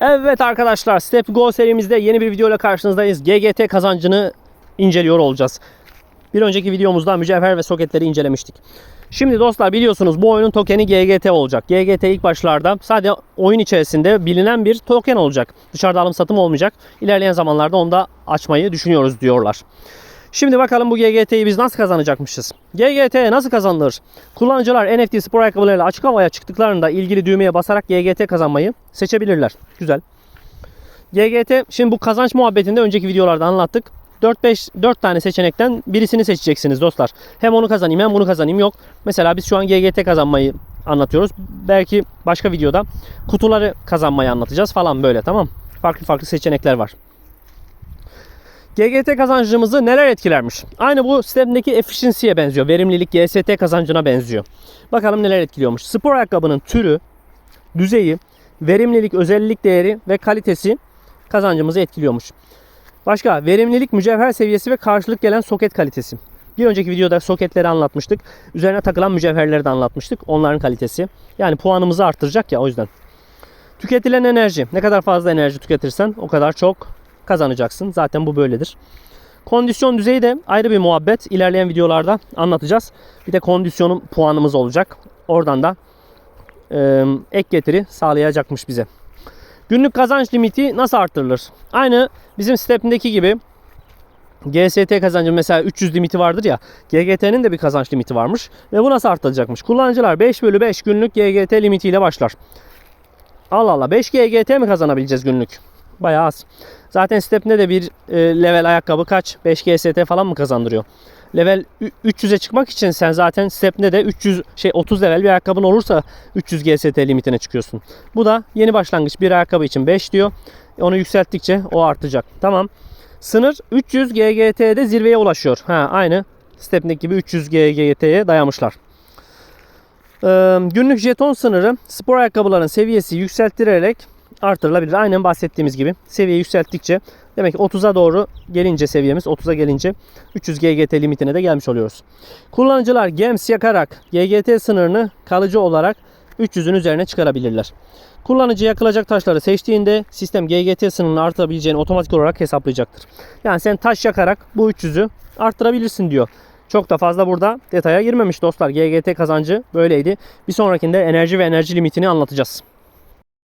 Evet arkadaşlar Step Go serimizde yeni bir video ile karşınızdayız. GGT kazancını inceliyor olacağız. Bir önceki videomuzda mücevher ve soketleri incelemiştik. Şimdi dostlar biliyorsunuz bu oyunun tokeni GGT olacak. GGT ilk başlarda sadece oyun içerisinde bilinen bir token olacak. Dışarıda alım satım olmayacak. İlerleyen zamanlarda onu da açmayı düşünüyoruz diyorlar. Şimdi bakalım bu GGT'yi biz nasıl kazanacakmışız? GGT nasıl kazanılır? Kullanıcılar NFT spor ayakkabılarıyla açık havaya çıktıklarında ilgili düğmeye basarak GGT kazanmayı seçebilirler. Güzel. GGT şimdi bu kazanç muhabbetinde önceki videolarda anlattık. 4-5 4 tane seçenekten birisini seçeceksiniz dostlar. Hem onu kazanayım hem bunu kazanayım yok. Mesela biz şu an GGT kazanmayı anlatıyoruz. Belki başka videoda kutuları kazanmayı anlatacağız falan böyle tamam. Farklı farklı seçenekler var. GGT kazancımızı neler etkilermiş? Aynı bu sistemdeki efficiency'ye benziyor. Verimlilik GST kazancına benziyor. Bakalım neler etkiliyormuş. Spor ayakkabının türü, düzeyi, verimlilik, özellik değeri ve kalitesi kazancımızı etkiliyormuş. Başka verimlilik, mücevher seviyesi ve karşılık gelen soket kalitesi. Bir önceki videoda soketleri anlatmıştık. Üzerine takılan mücevherleri de anlatmıştık. Onların kalitesi. Yani puanımızı arttıracak ya o yüzden. Tüketilen enerji. Ne kadar fazla enerji tüketirsen o kadar çok kazanacaksın. Zaten bu böyledir. Kondisyon düzeyi de ayrı bir muhabbet. İlerleyen videolarda anlatacağız. Bir de kondisyonun puanımız olacak. Oradan da e, ek getiri sağlayacakmış bize. Günlük kazanç limiti nasıl arttırılır? Aynı bizim step'indeki gibi GST kazancı mesela 300 limiti vardır ya. GGT'nin de bir kazanç limiti varmış. Ve bu nasıl arttırılacakmış? Kullanıcılar 5 bölü 5 günlük GGT limitiyle başlar. Allah Allah 5 GGT mi kazanabileceğiz günlük? Bayağı az. Zaten step'inde de bir e, level ayakkabı kaç? 5 GST falan mı kazandırıyor? Level ü- 300'e çıkmak için sen zaten step'inde de 300 şey 30 level bir ayakkabın olursa 300 GST limitine çıkıyorsun. Bu da yeni başlangıç bir ayakkabı için 5 diyor. Onu yükselttikçe o artacak. Tamam. Sınır 300 GGT'de zirveye ulaşıyor. Ha aynı step'indeki gibi 300 GGT'ye dayamışlar. Ee, günlük jeton sınırı spor ayakkabıların seviyesi yükseltilerek artırılabilir. Aynen bahsettiğimiz gibi seviye yükselttikçe demek ki 30'a doğru gelince seviyemiz 30'a gelince 300 GGT limitine de gelmiş oluyoruz. Kullanıcılar GEMS yakarak GGT sınırını kalıcı olarak 300'ün üzerine çıkarabilirler. Kullanıcı yakılacak taşları seçtiğinde sistem GGT sınırını artabileceğini otomatik olarak hesaplayacaktır. Yani sen taş yakarak bu 300'ü arttırabilirsin diyor. Çok da fazla burada detaya girmemiş dostlar. GGT kazancı böyleydi. Bir sonrakinde enerji ve enerji limitini anlatacağız.